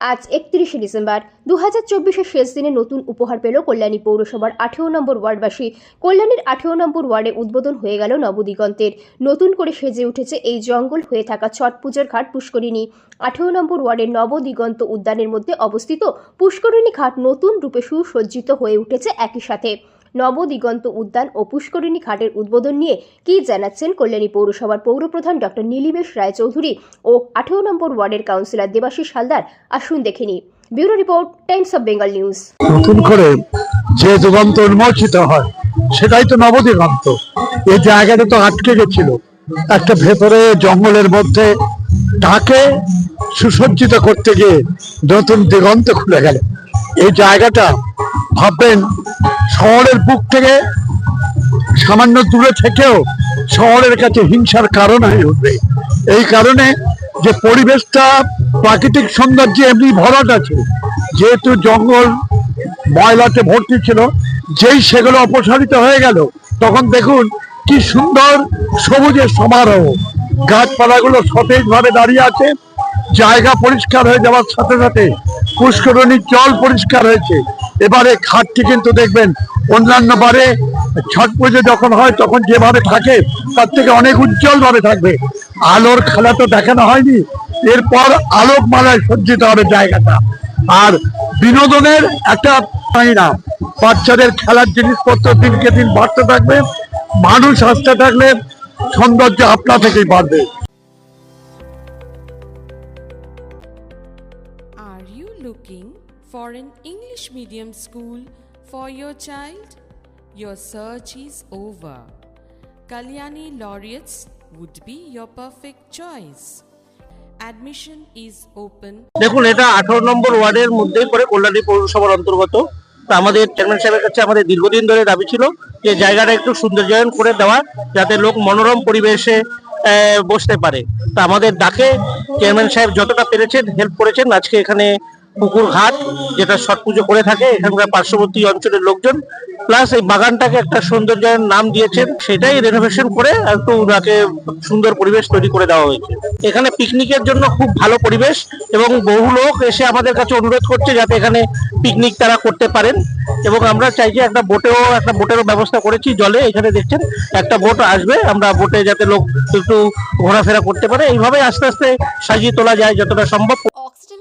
আজ একত্রিশে ডিসেম্বর। দু হাজার চব্বিশের শেষ দিনে নতুন উপহার পেল কল্যাণী পৌরসভার আঠেরো নম্বর ওয়ার্ডবাসী। কল্যাণীর আঠেরো নম্বর ওয়ার্ডে উদ্বোধন হয়ে গেল নবদিগন্তের। নতুন করে সেজে উঠেছে এই জঙ্গল হয়ে থাকা ছট পুজোর ঘাট পুষ্করিণী। আঠেরো নম্বর ওয়ার্ডের নবদিগন্ত উদ্যানের মধ্যে অবস্থিত পুষ্করিণী ঘাট নতুন রূপে সুসজ্জিত হয়ে উঠেছে একই সাথে। নবদিগন্ত উদ্যান ও পুষ্করিণী ঘাটের উদ্বোধন নিয়ে কি জানাচ্ছেন কল্যাণী পৌরসভার পৌরপ্রধান ডক্টর নীলিবেশ রায়চৌধুরী ও আঠেরো নম্বর ওয়ার্ডের কাউন্সিলর দেবাশিস হালদার আসুন দেখে নিই। Bureau report, Times of Bengal news. নতুন করে যে দিগন্ত উন্মোচিত হয়, সেটাই তো নবদিগন্ত। এই জায়গাটা তো আটকে গেছিল। একটা ভেতরে জঙ্গলের মধ্যে তাকে সুসজ্জিত করতে গিয়ে নতুন দিগন্ত খুলে গেল। এই জায়গাটা ভাববেন শহরের বুক থেকে সামান্য দূরে থেকেও শহরের কাছে হিংসার কারণ হয়ে উঠবে। এই কারণে যে পরিবেশটা, প্রাকৃতিক সৌন্দর্যে এমনি ভরাট আছে, যেহেতু জঙ্গল ময়লাতে ভর্তি ছিল, যেই সেগুলো অপসারিত হয়ে গেল, তখন দেখুন কি সুন্দর সবুজের সমারোহ। গাছপালাগুলো সতেজ ভাবে দাঁড়িয়ে আছে, জায়গা পরিষ্কার হয়ে যাওয়ার সাথে সাথে পুষ্করণীর জল পরিষ্কার হয়েছে। এবারে ঘাটটি কিন্তু দেখবেন, অন্যান্য বারে ছট পুজো যখন হয়, তখন যেভাবে থাকে, তার থেকে অনেক উজ্জ্বল ভাবে থাকবে। আলোর খেলা তো দেখানো হয়নি, এরপর আলোক মালায় সজ্জিত হবে জায়গাটা। আর বিনোদনের একটা না বাচ্চাদের খেলার জিনিসপত্র দিনকে দিন বাড়তে থাকবে, মানুষ আসতে থাকলে সৌন্দর্য আপনা থেকেই বাড়বে। Looking for an English medium school for your child? Your search is over. Kalyani Laureates would be your perfect choice. Admission is open দেখুন, এটা আঠারো নম্বর ওয়ার্ডের মধ্যেই পড়ে কল্যাণী পৌরসভার অন্তর্গত তা আমাদের চেয়ারম্যান সাহেবের কাছে আমাদের দীর্ঘদিন ধরে দাবি ছিল যে জায়গাটা একটু সৌন্দর্যায়ন করে দেওয়া, যাতে লোক মনোরম পরিবেশে বসতে পারে তা আমাদের ডাকে চেয়ারম্যান সাহেব যতটা পেরেছেন হেল্প করেছেন আজকে এখানে পুকুর ঘাট, যেটা ছট পুজো করে থাকে, এখানকার পার্শ্ববর্তী অঞ্চলের লোকজন প্লাস এই বাগানটাকে একটা সৌন্দর্যায়ন নাম দিয়েছেন, সেটাই রেনোভেশন করে একটু ওনাকে সুন্দর পরিবেশ তৈরি করে দেওয়া হয়েছে। এখানে পিকনিকের জন্য খুব ভালো পরিবেশ এবং বহু লোক এসে আমাদের কাছে অনুরোধ করছে যাতে এখানে পিকনিক তারা করতে পারেন। এবং আমরা চাই যে একটা বোটেও, একটা বোটেরও ব্যবস্থা করেছি জলে, এখানে দেখছেন, একটা বোট আসবে, আমরা বোটে যাতে লোক একটু ঘোরাফেরা করতে পারে। এইভাবে আস্তে আস্তে সাজিয়ে তোলা যায় যতটা সম্ভব।